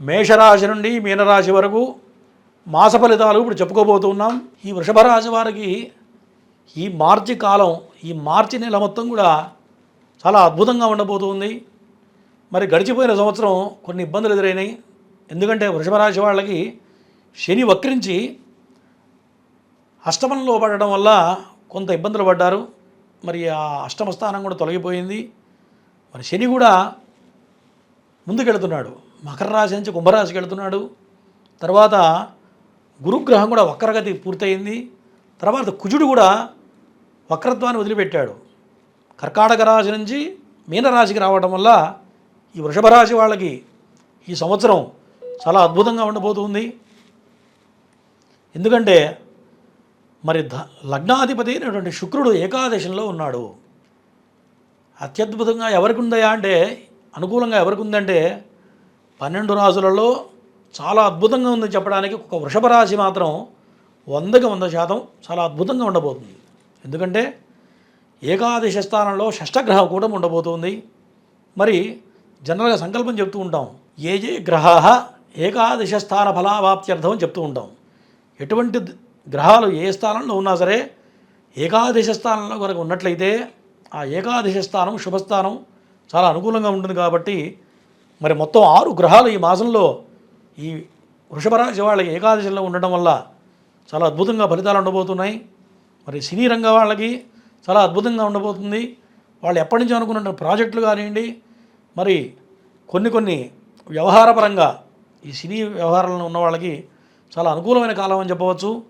మేషరాశి నుండి మీనరాశి వరకు మాస ఫలితాలు ఇప్పుడు చెప్పుకోబోతున్నాం. ఈ వృషభ రాశి వారికి ఈ మార్చి కాలం ఈ మార్చి నెల మొత్తం కూడా చాలా అద్భుతంగా ఉండబోతుంది. మరి గడిచిపోయిన సంవత్సరం కొన్ని ఇబ్బందులు ఎదురైనాయి. ఎందుకంటే వృషభ రాశి వాళ్ళకి శని వక్రించి అష్టమంలో పడడం వల్ల కొంత ఇబ్బందులు పడ్డారు. మరి ఆ అష్టమ స్థానం కూడా తొలగిపోయింది. మరి శని కూడా ముందుకెళ్తున్నాడు. మకర రాశి నుంచి కుంభరాశికి వెళుతున్నాడు. తర్వాత గురుగ్రహం కూడా వక్రగతి పూర్తయింది. తర్వాత కుజుడు కూడా వక్రత్వాన్ని వదిలిపెట్టాడు. కర్కాటక రాశి నుంచి మీనరాశికి రావడం వల్ల ఈ వృషభ రాశి వాళ్ళకి ఈ సంవత్సరం చాలా అద్భుతంగా ఉండబోతుంది. ఎందుకంటే మరి ధ లగ్నాధిపతి అయినటువంటి శుక్రుడు ఏకాదశంలో ఉన్నాడు. అత్యద్భుతంగా ఎవరికి ఉందయా అంటే అనుకూలంగా ఎవరికి ఉందంటే పన్నెండు రాసులలో చాలా అద్భుతంగా ఉంది చెప్పడానికి ఒక వృషభ రాశి మాత్రం వందకి వంద శాతం చాలా అద్భుతంగా ఉండబోతుంది. ఎందుకంటే ఏకాదశ స్థానంలో షష్టగ్రహం కూడా ఉండబోతుంది. మరి జనరల్గా సంకల్పం చెప్తూ ఉంటాం. ఏ ఏ గ్రహ ఏకాదశ స్థాన ఫలావాప్త్యర్థం అని చెప్తూ ఉంటాం. ఎటువంటి గ్రహాలు ఏ స్థానంలో ఉన్నా సరే ఏకాదశ స్థానంలో కనుక ఉన్నట్లయితే ఆ ఏకాదశ స్థానం శుభస్థానం చాలా అనుకూలంగా ఉంటుంది కాబట్టి మరి మొత్తం ఆరు గ్రహాలు ఈ మాసంలో ఈ వృషభరాశి వాళ్ళ ఏకాదశిలో ఉండటం వల్ల చాలా అద్భుతంగా ఫలితాలు ఉండబోతున్నాయి. మరి సినీ రంగ వాళ్ళకి చాలా అద్భుతంగా ఉండబోతుంది. వాళ్ళు ఎప్పటి నుంచి అనుకున్న ప్రాజెక్టులు కానివ్వండి మరి కొన్ని కొన్ని వ్యవహారపరంగా ఈ సినీ వ్యవహారంలో ఉన్న వాళ్ళకి చాలా అనుకూలమైన కాలం అని చెప్పవచ్చు.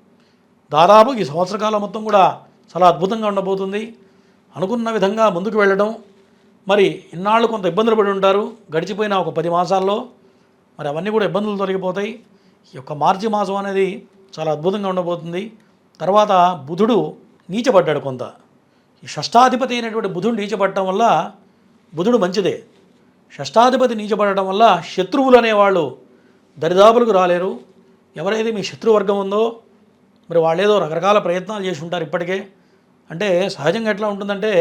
దాదాపు ఈ సంవత్సర కాలం మొత్తం కూడా చాలా అద్భుతంగా ఉండబోతుంది. అనుకున్న విధంగా ముందుకు వెళ్ళడం మరి ఇన్నాళ్ళు కొంత ఇబ్బందులు పడి ఉంటారు గడిచిపోయిన ఒక పది మాసాల్లో మరి అవన్నీ కూడా ఇబ్బందులు తొలగిపోతాయి. ఈ యొక్క మార్చి మాసం అనేది చాలా అద్భుతంగా ఉండబోతుంది. తర్వాత బుధుడు నీచపడ్డాడు కొంత. ఈ షష్టాధిపతి అయినటువంటి బుధుడు నీచపడటం వల్ల బుధుడు మంచిదే. షష్టాధిపతి నీచపడటం వల్ల శత్రువులు అనేవాళ్ళు దరిదాపులకు రాలేరు. ఎవరైతే మీ శత్రువర్గం ఉందో మరి వాళ్ళు ఏదో రకరకాల ప్రయత్నాలు చేసి ఉంటారు ఇప్పటికే. అంటే సహజంగా ఎట్లా ఉంటుందంటే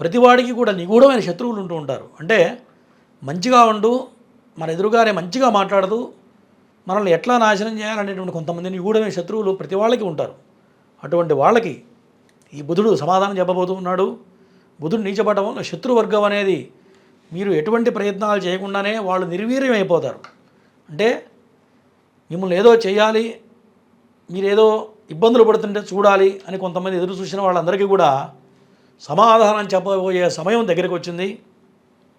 ప్రతివాడికి కూడా నిగూఢమైన శత్రువులు ఉంటూ ఉంటారు. అంటే మంచిగా ఉండు మన ఎదురుగానే మంచిగా మాట్లాడుతూ మనల్ని ఎట్లా నాశనం చేయాలనేటువంటి కొంతమంది నిగూఢమైన శత్రువులు ప్రతి వాళ్ళకి ఉంటారు. అటువంటి వాళ్ళకి ఈ బుధుడు సమాధానం చెప్పబోతూ ఉన్నాడు. బుధుడు నీచపడడం వల్ల శత్రువర్గం అనేది మీరు ఎటువంటి ప్రయత్నాలు చేయకుండానే వాళ్ళు నిర్వీర్యం అయిపోతారు అంటే మిమ్మల్ని ఏదో చేయాలి మీరేదో ఇబ్బందులు పడుతుంటే చూడాలి అని కొంతమంది ఎదురు చూసిన వాళ్ళందరికీ కూడా సమాధానం చెప్పబోయే సమయం దగ్గరికి వచ్చింది.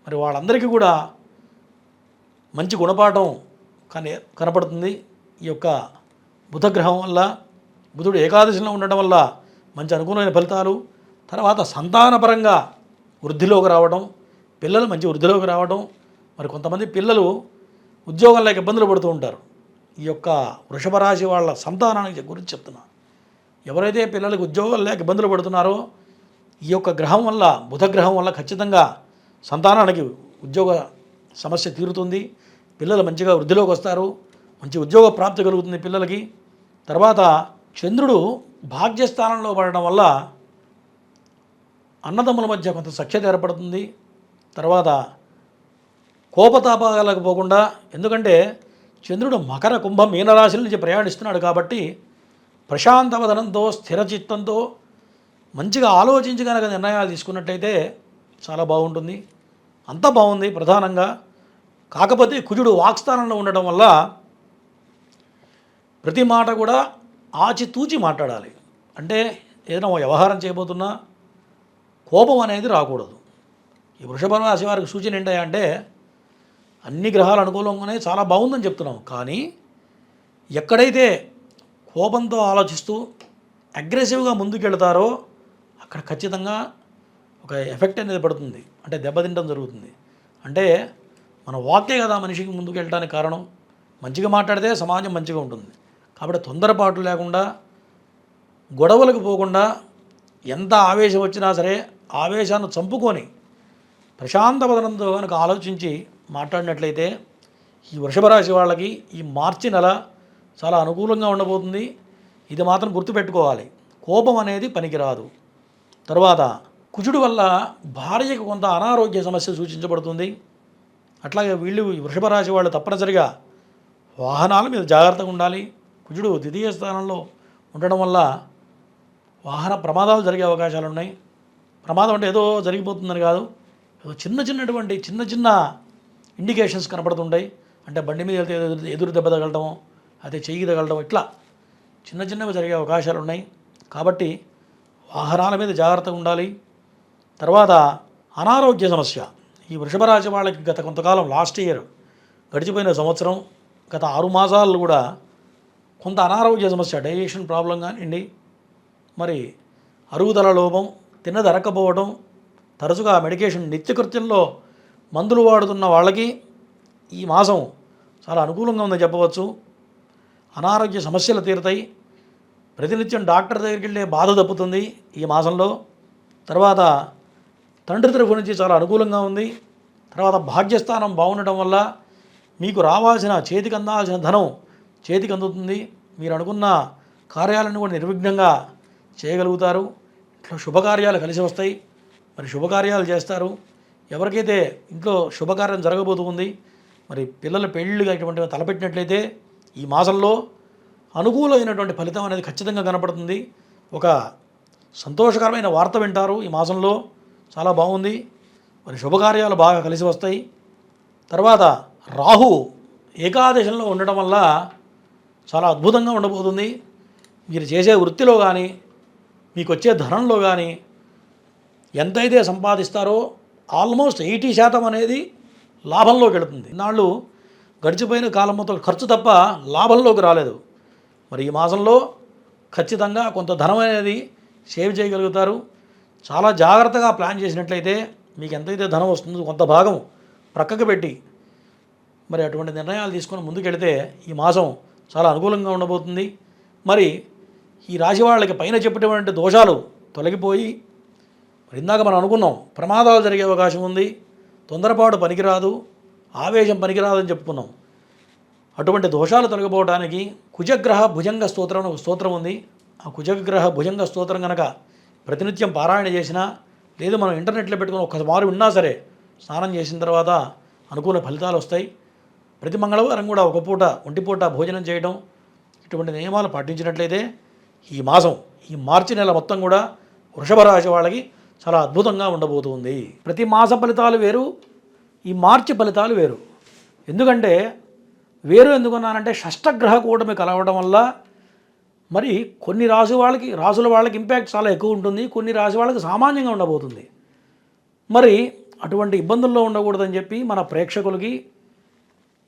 మరి వాళ్ళందరికీ కూడా మంచి గుణపాఠం కని కనపడుతుంది. ఈ యొక్క బుధగ్రహం వల్ల బుధుడు ఏకాదశిలో ఉండడం వల్ల మంచి అనుకూలమైన ఫలితాలు. తర్వాత సంతానపరంగా వృద్ధిలోకి రావడం పిల్లలు మంచి వృద్ధిలోకి రావడం. మరి కొంతమంది పిల్లలు ఉద్యోగం లేక ఇబ్బందులు పడుతూ ఉంటారు. ఈ యొక్క వృషభ రాశి వాళ్ళ సంతానానికి గురించి చెప్తున్నా. ఎవరైతే పిల్లలకు ఉద్యోగాలు లేక ఇబ్బందులు పడుతున్నారో ఈ యొక్క గ్రహం వల్ల బుధ గ్రహం వల్ల ఖచ్చితంగా సంతానానికి ఉద్యోగ సమస్య తీరుతుంది. పిల్లలు మంచిగా వృద్ధిలోకి వస్తారు. మంచి ఉద్యోగ ప్రాప్తి కలుగుతుంది పిల్లలకి. తర్వాత చంద్రుడు భాగ్యస్థానంలో పడడం వల్ల అన్నదమ్ముల మధ్య కొంత సఖ్యత ఏర్పడుతుంది. తర్వాత కోపతాపాలకు పోకుండా ఎందుకంటే చంద్రుడు మకర కుంభ మీనరాశుల నుంచి ప్రయాణిస్తున్నాడు కాబట్టి ప్రశాంతవదనంతో స్థిరచిత్తంతో మంచిగా ఆలోచించి కనుక నిర్ణయాలు తీసుకున్నట్టయితే చాలా బాగుంటుంది. అంతా బాగుంది ప్రధానంగా. కాకపోతే కుజుడు వాక్స్థానంలో ఉండడం వల్ల ప్రతి మాట కూడా ఆచితూచి మాట్లాడాలి. అంటే ఏదైనా వ్యవహారం చేయబోతున్నా కోపం అనేది రాకూడదు. ఈ వృషభ రాశి వారికి సూచన ఏంటంటే అన్ని గ్రహాలు అనుకూలంగానే చాలా బాగుందని చెప్తున్నాం. కానీ ఎక్కడైతే కోపంతో ఆలోచిస్తూ అగ్రెసివ్గా ముందుకెళ్తారో అక్కడ ఖచ్చితంగా ఒక ఎఫెక్ట్ అనేది పడుతుంది. అంటే దెబ్బతింటం జరుగుతుంది. అంటే మన వాకే కదా మనిషికి ముందుకు వెళ్ళడానికి కారణం. మంచిగా మాట్లాడితే సమాజం మంచిగా ఉంటుంది. కాబట్టి తొందరపాటు లేకుండా గొడవలకు పోకుండా ఎంత ఆవేశం వచ్చినా సరే ఆవేశాన్ని చంపుకొని ప్రశాంత వదనంతో కనుక ఆలోచించి మాట్లాడినట్లయితే ఈ వృషభ రాశి వాళ్ళకి ఈ మార్చి నెల చాలా అనుకూలంగా ఉండబోతుంది. ఇది మాత్రం గుర్తుపెట్టుకోవాలి. కోపం అనేది పనికిరాదు. తర్వాత కుజుడు వల్ల భార్యకు కొంత అనారోగ్య సమస్య సూచించబడుతుంది. అట్లాగే వీళ్ళు వృషభ రాశి వాళ్ళు తప్పనిసరిగా వాహనాల మీద జాగ్రత్తగా ఉండాలి. కుజుడు ద్వితీయ స్థానంలో ఉండడం వల్ల వాహన ప్రమాదాలు జరిగే అవకాశాలు ఉన్నాయి. ప్రమాదం అంటే ఏదో జరిగిపోతుందని కాదు. ఏదో చిన్న చిన్నటువంటి చిన్న చిన్న ఇండికేషన్స్ కనపడుతుంటాయి. అంటే బండి మీద వెళ్తే ఎదురు ఎదురు దెబ్బ తగలటం అదే చెయ్యి తగలడం ఇట్లా చిన్న చిన్నవి జరిగే అవకాశాలు ఉన్నాయి. కాబట్టి వాహనాల మీద జాగ్రత్తగా ఉండాలి. తర్వాత అనారోగ్య సమస్య. ఈ వృషభరాశి వాళ్ళకి గత కొంతకాలం లాస్ట్ ఇయర్ గడిచిపోయిన సంవత్సరం గత ఆరు మాసాలు కూడా కొంత అనారోగ్య సమస్య డైజెషన్ ప్రాబ్లం కానివ్వండి మరి అరుగుదల లోపం తిన్నది తరచుగా మెడికేషన్ నిత్యకృత్యంలో మందులు వాడుతున్న వాళ్ళకి ఈ మాసం చాలా అనుకూలంగా ఉందని చెప్పవచ్చు. అనారోగ్య సమస్యలు తీరుతాయి. ప్రతినిత్యం డాక్టర్ దగ్గరికి వెళ్ళే బాధ తప్పుతుంది ఈ మాసంలో. తర్వాత తండ్రి తరఫు నుంచి చాలా అనుకూలంగా ఉంది. తర్వాత భాగ్యస్థానం బాగుండటం వల్ల మీకు రావాల్సిన చేతికి అందాల్సిన ధనం చేతికి అందుతుంది. మీరు అనుకున్న కార్యాలను కూడా నిర్విఘ్నంగా చేయగలుగుతారు. ఇట్లా శుభకార్యాలు కలిసి వస్తాయి. మరి శుభకార్యాలు చేస్తారు. ఎవరికైతే ఇంట్లో శుభకార్యం జరగబోతుంది మరి పిల్లల పెళ్ళిళ్ళు ఇటువంటివి తలపెట్టినట్లయితే ఈ మాసంలో అనుకూలమైనటువంటి ఫలితం అనేది ఖచ్చితంగా కనపడుతుంది. ఒక సంతోషకరమైన వార్త వింటారు ఈ మాసంలో. చాలా బాగుంది. మరి శుభకార్యాలు బాగా కలిసి వస్తాయి. తర్వాత రాహు ఏకాదశంలో ఉండటం వల్ల చాలా అద్భుతంగా ఉండబోతుంది. మీరు చేసే వృత్తిలో కానీ మీకు వచ్చే ధనంలో కానీ ఎంతైతే సంపాదిస్తారో ఆల్మోస్ట్ ఎయిటీ శాతం అనేది లాభంలోకి వెళుతుంది. ఇన్నాళ్ళు గడిచిపోయిన కాలం మొత్తం ఖర్చు తప్ప లాభంలోకి రాలేదు. మరి ఈ మాసంలో ఖచ్చితంగా కొంత ధనం అనేది సేవ్ చేయగలుగుతారు. చాలా జాగ్రత్తగా ప్లాన్ చేసినట్లయితే మీకు ఎంతైతే ధనం వస్తుందో కొంత భాగం ప్రక్కకు పెట్టి మరి అటువంటి నిర్ణయాలు తీసుకొని ముందుకెళితే ఈ మాసం చాలా అనుకూలంగా ఉండబోతుంది. మరి ఈ రాశి వాళ్ళకి పైన చెప్పినటువంటి దోషాలు తొలగిపోయి మరి ఇందాక మనం అనుకున్నాం ప్రమాదాలు జరిగే అవకాశం ఉంది తొందరపాటు పనికిరాదు ఆవేశం పనికిరాదని చెప్పుకున్నాం. అటువంటి దోషాలు తొలగిపోవడానికి కుజగ్రహ భుజంగ స్తోత్రం ఒక స్తోత్రం ఉంది. ఆ కుజగ్రహ భుజంగ స్తోత్రం కనుక ప్రతినిత్యం పారాయణ చేసినా లేదు మనం ఇంటర్నెట్లో పెట్టుకుని ఒక్కసారి ఉన్నా సరే స్నానం చేసిన తర్వాత అనుకూల ఫలితాలు వస్తాయి. ప్రతి మంగళవారం కూడా ఒక పూట ఒంటిపూట భోజనం చేయడం ఇటువంటి నియమాలు పాటించినట్లయితే ఈ మాసం ఈ మార్చి నెల మొత్తం కూడా వృషభ రాశి వాళ్ళకి చాలా అద్భుతంగా ఉండబోతుంది. ప్రతి మాస ఫలితాలు వేరు ఈ మార్చి ఫలితాలు వేరు. ఎందుకంటే వేరు ఎందుకున్నానంటే షష్టగ్రహ కూటమి కలవడం వల్ల మరి కొన్ని రాశి వాళ్ళకి రాసుల వాళ్ళకి ఇంపాక్ట్ చాలా ఎక్కువ ఉంటుంది. కొన్ని రాశి వాళ్ళకి సామాన్యంగా ఉండబోతుంది. మరి అటువంటి ఇబ్బందుల్లో ఉండకూడదని చెప్పి మన ప్రేక్షకులకి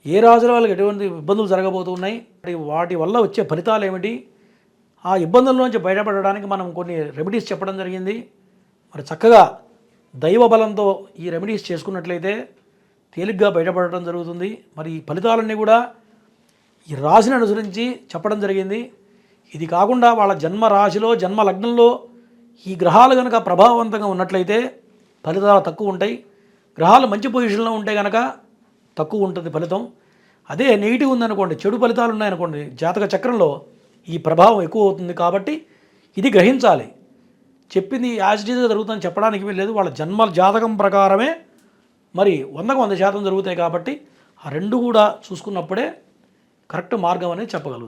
ఏ రాజుల వాళ్ళకి ఎటువంటి ఇబ్బందులు జరగబోతున్నాయి మరి వాటి వల్ల వచ్చే ఫలితాలు ఏమిటి ఆ ఇబ్బందుల నుంచి బయటపడడానికి మనం కొన్ని రెమెడీస్ చెప్పడం జరిగింది. మరి చక్కగా దైవ బలంతో ఈ రెమెడీస్ చేసుకున్నట్లయితే తేలిగ్గా బయటపడటం జరుగుతుంది. మరి ఈ ఫలితాలన్నీ కూడా ఈ రాశిని అనుసరించి చెప్పడం జరిగింది. ఇది కాకుండా వాళ్ళ జన్మ రాశిలో జన్మ లగ్నంలో ఈ గ్రహాలు కనుక ప్రభావవంతంగా ఉన్నట్లయితే ఫలితాలు తక్కువ ఉంటాయి. గ్రహాలు మంచి పొజిషన్లో ఉంటే కనుక తక్కువ ఉంటుంది ఫలితం. అదే నెగిటివ్ ఉందనుకోండి చెడు ఫలితాలు ఉన్నాయనుకోండి జాతక చక్రంలో ఈ ప్రభావం ఎక్కువ అవుతుంది కాబట్టి ఇది గ్రహించాలి. చెప్పింది యాజ్ జరుగుతుందని చెప్పడానికి వీల్లేదు. వాళ్ళ జన్మ జాతకం ప్రకారమే మరి వందకు వంద శాతం జరుగుతాయి కాబట్టి ఆ రెండు కూడా చూసుకున్నప్పుడే కరెక్ట్ మార్గం అనేది చెప్పగలుగుతాం.